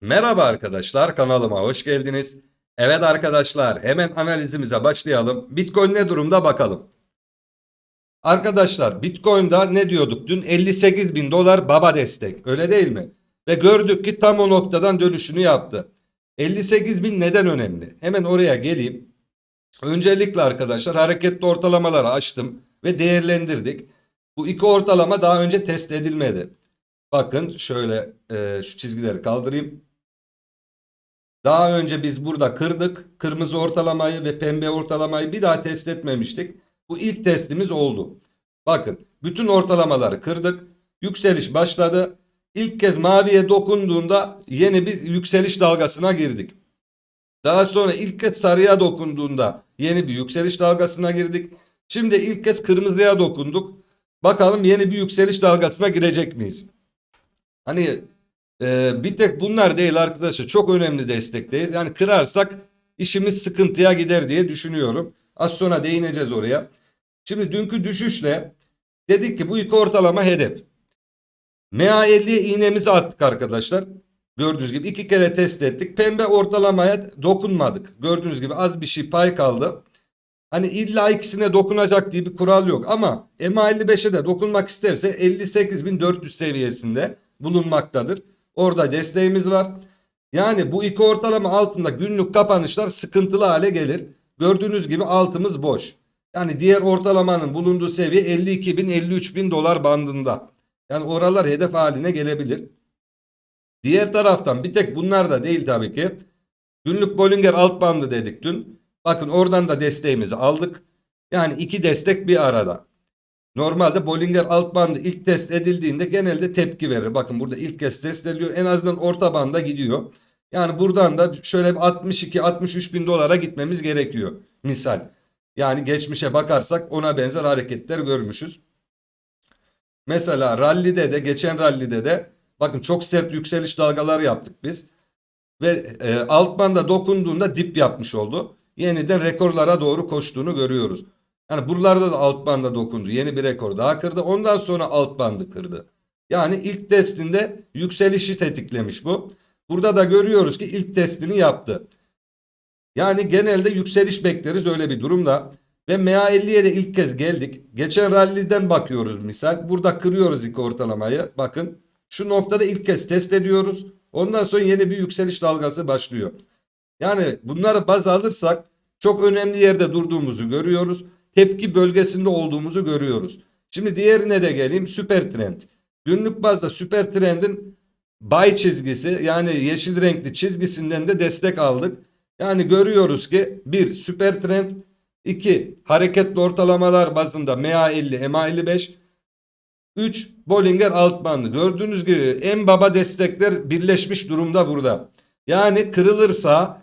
Merhaba arkadaşlar kanalıma hoş geldiniz. Evet arkadaşlar hemen analizimize başlayalım. Bitcoin ne durumda bakalım. Arkadaşlar Bitcoin'da ne diyorduk dün 58 bin dolar baba destek öyle değil mi? Ve gördük ki tam o noktadan dönüşünü yaptı. 58 bin neden önemli? Hemen oraya geleyim. Öncelikle arkadaşlar hareketli ortalamaları açtım ve değerlendirdik. Bu iki ortalama daha önce test edilmedi. Bakın şöyle e, şu çizgileri kaldırayım. Daha önce biz burada kırdık. Kırmızı ortalamayı ve pembe ortalamayı bir daha test etmemiştik. Bu ilk testimiz oldu. Bakın bütün ortalamaları kırdık. Yükseliş başladı. İlk kez maviye dokunduğunda yeni bir yükseliş dalgasına girdik. Daha sonra ilk kez sarıya dokunduğunda yeni bir yükseliş dalgasına girdik. Şimdi ilk kez kırmızıya dokunduk. Bakalım yeni bir yükseliş dalgasına girecek miyiz? Hani ee, bir tek bunlar değil arkadaşlar. Çok önemli destekteyiz. Yani kırarsak işimiz sıkıntıya gider diye düşünüyorum. Az sonra değineceğiz oraya. Şimdi dünkü düşüşle dedik ki bu iki ortalama hedef. MA50'ye iğnemizi attık arkadaşlar. Gördüğünüz gibi iki kere test ettik. Pembe ortalamaya dokunmadık. Gördüğünüz gibi az bir şey pay kaldı. Hani illa ikisine dokunacak diye bir kural yok ama MA55'e de dokunmak isterse 58.400 seviyesinde bulunmaktadır. Orada desteğimiz var. Yani bu iki ortalama altında günlük kapanışlar sıkıntılı hale gelir. Gördüğünüz gibi altımız boş. Yani diğer ortalamanın bulunduğu seviye 52 bin 53 bin dolar bandında. Yani oralar hedef haline gelebilir. Diğer taraftan bir tek bunlar da değil tabii ki. Günlük Bollinger alt bandı dedik dün. Bakın oradan da desteğimizi aldık. Yani iki destek bir arada. Normalde Bollinger alt bandı ilk test edildiğinde genelde tepki verir. Bakın burada ilk kez test ediliyor. En azından orta banda gidiyor. Yani buradan da şöyle 62-63 bin dolara gitmemiz gerekiyor. Misal. Yani geçmişe bakarsak ona benzer hareketler görmüşüz. Mesela rallide de geçen rallide de bakın çok sert yükseliş dalgaları yaptık biz. Ve e, alt banda dokunduğunda dip yapmış oldu. Yeniden rekorlara doğru koştuğunu görüyoruz. Yani buralarda da alt banda dokundu. Yeni bir rekor daha kırdı. Ondan sonra alt bandı kırdı. Yani ilk testinde yükselişi tetiklemiş bu. Burada da görüyoruz ki ilk testini yaptı. Yani genelde yükseliş bekleriz öyle bir durumda. Ve MA50'ye de ilk kez geldik. Geçen ralliden bakıyoruz misal. Burada kırıyoruz ilk ortalamayı. Bakın şu noktada ilk kez test ediyoruz. Ondan sonra yeni bir yükseliş dalgası başlıyor. Yani bunları baz alırsak çok önemli yerde durduğumuzu görüyoruz tepki bölgesinde olduğumuzu görüyoruz. Şimdi diğerine de geleyim süper trend. Günlük bazda süper trendin buy çizgisi yani yeşil renkli çizgisinden de destek aldık. Yani görüyoruz ki bir süper trend 2 hareketli ortalamalar bazında MA50 MA55 3 Bollinger alt bandı. Gördüğünüz gibi en baba destekler birleşmiş durumda burada. Yani kırılırsa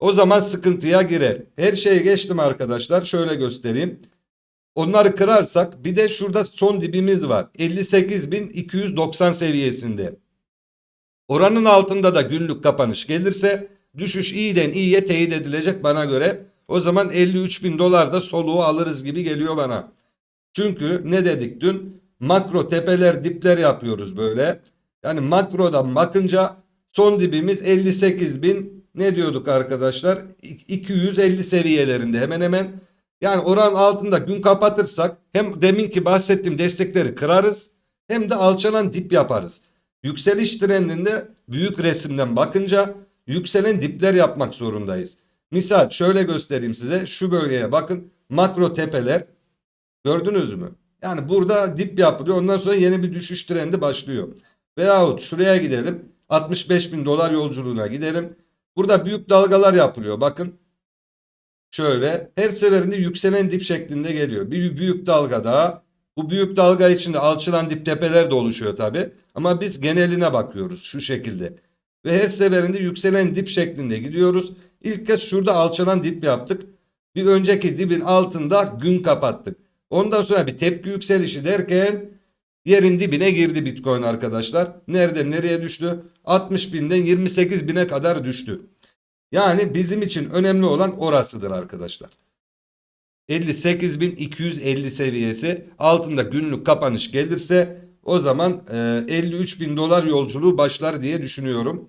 o zaman sıkıntıya girer. Her şeye geçtim arkadaşlar. Şöyle göstereyim. Onları kırarsak bir de şurada son dibimiz var. 58.290 seviyesinde. Oranın altında da günlük kapanış gelirse düşüş iyiden iyiye teyit edilecek bana göre. O zaman 53.000 dolar da soluğu alırız gibi geliyor bana. Çünkü ne dedik dün? Makro tepeler dipler yapıyoruz böyle. Yani makrodan bakınca son dibimiz 58.000 ne diyorduk arkadaşlar? 250 seviyelerinde hemen hemen. Yani oran altında gün kapatırsak hem deminki bahsettiğim destekleri kırarız hem de alçalan dip yaparız. Yükseliş trendinde büyük resimden bakınca yükselen dipler yapmak zorundayız. Misal şöyle göstereyim size şu bölgeye bakın makro tepeler gördünüz mü? Yani burada dip yapılıyor ondan sonra yeni bir düşüş trendi başlıyor. Veyahut şuraya gidelim 65 bin dolar yolculuğuna gidelim. Burada büyük dalgalar yapılıyor. Bakın şöyle her seferinde yükselen dip şeklinde geliyor. Bir büyük dalga daha. Bu büyük dalga içinde alçılan dip tepeler de oluşuyor tabi. Ama biz geneline bakıyoruz şu şekilde. Ve her seferinde yükselen dip şeklinde gidiyoruz. İlk kez şurada alçalan dip yaptık. Bir önceki dibin altında gün kapattık. Ondan sonra bir tepki yükselişi derken Yerin dibine girdi Bitcoin arkadaşlar. Nereden nereye düştü? 60 binden 28 bine kadar düştü. Yani bizim için önemli olan orasıdır arkadaşlar. 58.250 seviyesi altında günlük kapanış gelirse O zaman e, 53 bin dolar yolculuğu başlar diye düşünüyorum.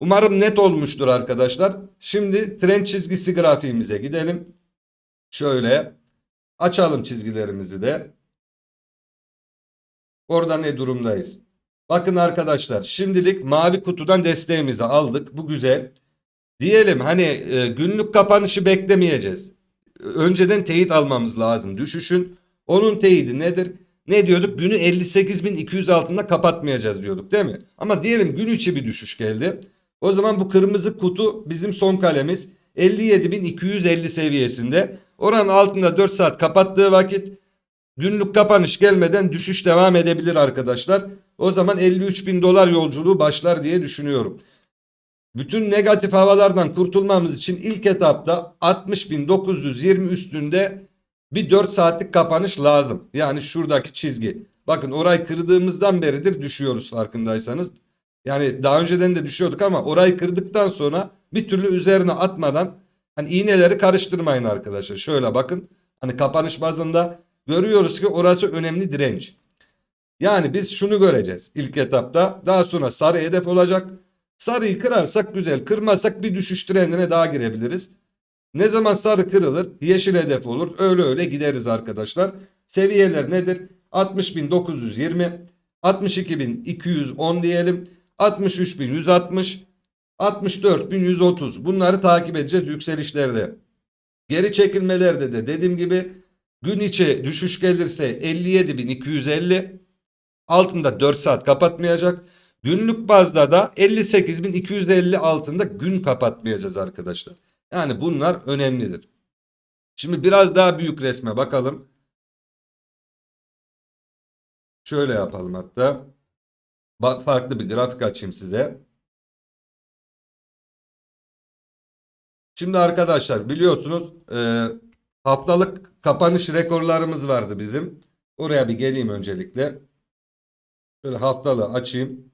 Umarım net olmuştur arkadaşlar. Şimdi trend çizgisi grafiğimize gidelim. Şöyle açalım çizgilerimizi de. Orada ne durumdayız? Bakın arkadaşlar şimdilik mavi kutudan desteğimizi aldık. Bu güzel. Diyelim hani e, günlük kapanışı beklemeyeceğiz. Önceden teyit almamız lazım düşüşün. Onun teyidi nedir? Ne diyorduk? Günü 58.200 altında kapatmayacağız diyorduk değil mi? Ama diyelim gün içi bir düşüş geldi. O zaman bu kırmızı kutu bizim son kalemiz 57.250 seviyesinde. Oranın altında 4 saat kapattığı vakit günlük kapanış gelmeden düşüş devam edebilir arkadaşlar. O zaman 53.000 dolar yolculuğu başlar diye düşünüyorum. Bütün negatif havalardan kurtulmamız için ilk etapta 60.920 üstünde bir 4 saatlik kapanış lazım. Yani şuradaki çizgi. Bakın orayı kırdığımızdan beridir düşüyoruz farkındaysanız. Yani daha önceden de düşüyorduk ama orayı kırdıktan sonra bir türlü üzerine atmadan hani iğneleri karıştırmayın arkadaşlar. Şöyle bakın hani kapanış bazında görüyoruz ki orası önemli direnç. Yani biz şunu göreceğiz ilk etapta. Daha sonra sarı hedef olacak. Sarıyı kırarsak güzel. Kırmazsak bir düşüş trendine daha girebiliriz. Ne zaman sarı kırılır? Yeşil hedef olur. Öyle öyle gideriz arkadaşlar. Seviyeler nedir? 60.920, 62.210 diyelim. 63.160, 64.130. Bunları takip edeceğiz yükselişlerde. Geri çekilmelerde de dediğim gibi gün içi düşüş gelirse 57.250 altında 4 saat kapatmayacak. Günlük bazda da 58.250 altında gün kapatmayacağız arkadaşlar. Yani bunlar önemlidir. Şimdi biraz daha büyük resme bakalım. Şöyle yapalım hatta. Bak farklı bir grafik açayım size. Şimdi arkadaşlar biliyorsunuz haftalık kapanış rekorlarımız vardı bizim. Oraya bir geleyim öncelikle. Şöyle haftalığı açayım.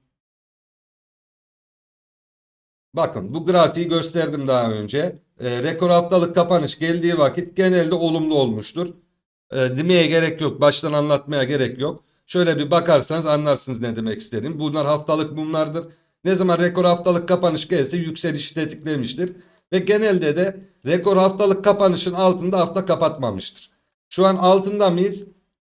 Bakın bu grafiği gösterdim daha önce. E, rekor haftalık kapanış geldiği vakit genelde olumlu olmuştur. E, demeye gerek yok. Baştan anlatmaya gerek yok. Şöyle bir bakarsanız anlarsınız ne demek istediğim. Bunlar haftalık mumlardır. Ne zaman rekor haftalık kapanış gelse yükselişi tetiklemiştir. Ve genelde de rekor haftalık kapanışın altında hafta kapatmamıştır. Şu an altında mıyız?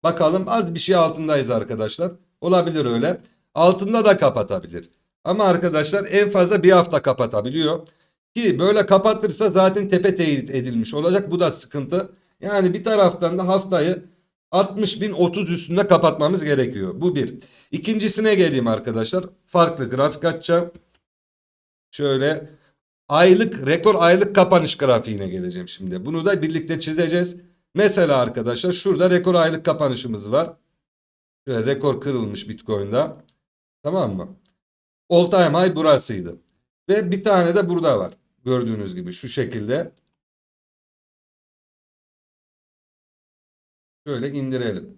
Bakalım az bir şey altındayız arkadaşlar. Olabilir öyle. Altında da kapatabilir. Ama arkadaşlar en fazla bir hafta kapatabiliyor. Ki böyle kapatırsa zaten tepe teyit edilmiş olacak. Bu da sıkıntı. Yani bir taraftan da haftayı 60 bin 30 üstünde kapatmamız gerekiyor. Bu bir. İkincisine geleyim arkadaşlar. Farklı grafik açacağım. Şöyle aylık rekor aylık kapanış grafiğine geleceğim şimdi. Bunu da birlikte çizeceğiz. Mesela arkadaşlar şurada rekor aylık kapanışımız var. Şöyle rekor kırılmış Bitcoin'da. Tamam mı? All time high burasıydı. Ve bir tane de burada var. Gördüğünüz gibi şu şekilde. Şöyle indirelim.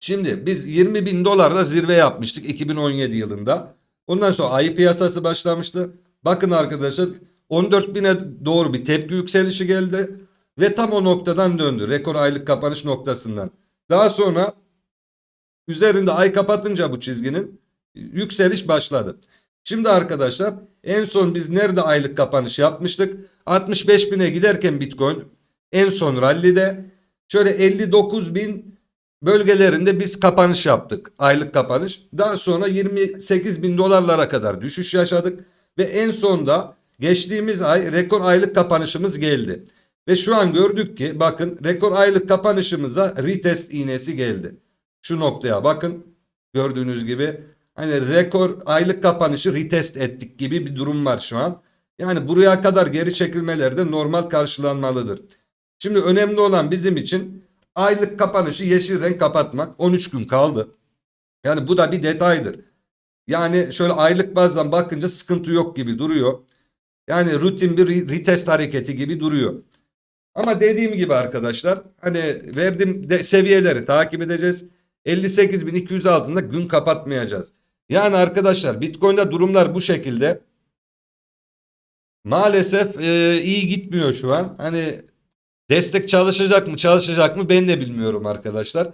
Şimdi biz 20 bin dolarda zirve yapmıştık 2017 yılında. Ondan sonra ayı piyasası başlamıştı. Bakın arkadaşlar 14 bine doğru bir tepki yükselişi geldi. Ve tam o noktadan döndü. Rekor aylık kapanış noktasından. Daha sonra üzerinde ay kapatınca bu çizginin yükseliş başladı. Şimdi arkadaşlar en son biz nerede aylık kapanış yapmıştık? 65 bine giderken Bitcoin en son rallide şöyle 59 bin bölgelerinde biz kapanış yaptık. Aylık kapanış. Daha sonra 28 bin dolarlara kadar düşüş yaşadık. Ve en sonda geçtiğimiz ay rekor aylık kapanışımız geldi. Ve şu an gördük ki bakın rekor aylık kapanışımıza retest iğnesi geldi. Şu noktaya bakın. Gördüğünüz gibi hani rekor aylık kapanışı retest ettik gibi bir durum var şu an. Yani buraya kadar geri çekilmeler de normal karşılanmalıdır. Şimdi önemli olan bizim için aylık kapanışı yeşil renk kapatmak. 13 gün kaldı. Yani bu da bir detaydır. Yani şöyle aylık bazdan bakınca sıkıntı yok gibi duruyor. Yani rutin bir retest hareketi gibi duruyor. Ama dediğim gibi arkadaşlar hani verdiğim de seviyeleri takip edeceğiz. 58.200 altında gün kapatmayacağız. Yani arkadaşlar Bitcoin'de durumlar bu şekilde. Maalesef e, iyi gitmiyor şu an. Hani destek çalışacak mı çalışacak mı ben de bilmiyorum arkadaşlar.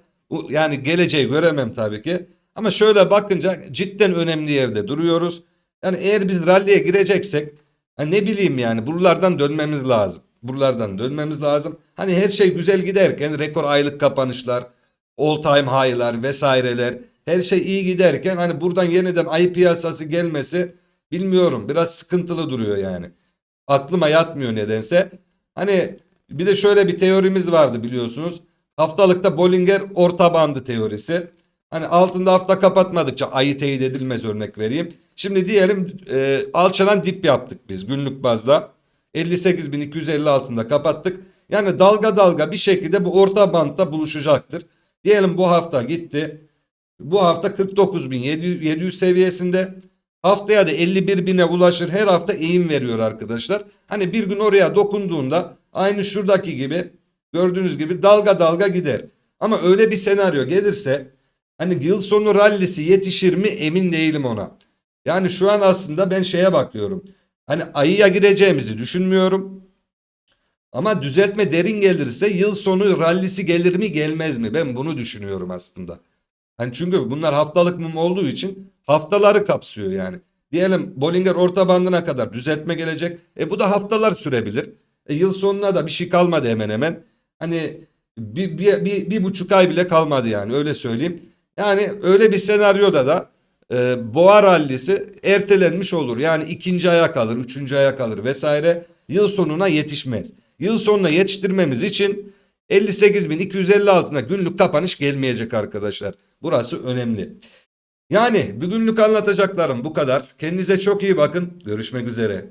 Yani geleceği göremem tabii ki. Ama şöyle bakınca cidden önemli yerde duruyoruz. Yani eğer biz ralliye gireceksek ha ne bileyim yani buralardan dönmemiz lazım. Buralardan dönmemiz lazım. Hani her şey güzel giderken rekor aylık kapanışlar, all time high'lar vesaireler her şey iyi giderken hani buradan yeniden ayı piyasası gelmesi bilmiyorum biraz sıkıntılı duruyor yani. Aklıma yatmıyor nedense. Hani bir de şöyle bir teorimiz vardı biliyorsunuz. Haftalıkta Bollinger orta bandı teorisi. Hani altında hafta kapatmadıkça ayı teyit edilmez örnek vereyim. Şimdi diyelim e, alçalan dip yaptık biz günlük bazda. 58.250 altında kapattık. Yani dalga dalga bir şekilde bu orta bantta buluşacaktır. Diyelim bu hafta gitti. Bu hafta 49.700 seviyesinde. Haftaya da 51.000'e ulaşır. Her hafta eğim veriyor arkadaşlar. Hani bir gün oraya dokunduğunda aynı şuradaki gibi gördüğünüz gibi dalga dalga gider. Ama öyle bir senaryo gelirse hani yıl sonu rallisi yetişir mi emin değilim ona. Yani şu an aslında ben şeye bakıyorum. Hani ayıya gireceğimizi düşünmüyorum. Ama düzeltme derin gelirse yıl sonu rallisi gelir mi gelmez mi? Ben bunu düşünüyorum aslında. Hani çünkü bunlar haftalık mum olduğu için haftaları kapsıyor yani. Diyelim Bollinger orta bandına kadar düzeltme gelecek. E bu da haftalar sürebilir. E yıl sonuna da bir şey kalmadı hemen hemen. Hani bir, bir, bir, bir buçuk ay bile kalmadı yani öyle söyleyeyim. Yani öyle bir senaryoda da e, boğa rallisi ertelenmiş olur. Yani ikinci aya kalır, üçüncü aya kalır vesaire. Yıl sonuna yetişmez. Yıl sonuna yetiştirmemiz için 58.250 altına günlük kapanış gelmeyecek arkadaşlar. Burası önemli. Yani bugünlük anlatacaklarım bu kadar. Kendinize çok iyi bakın. Görüşmek üzere.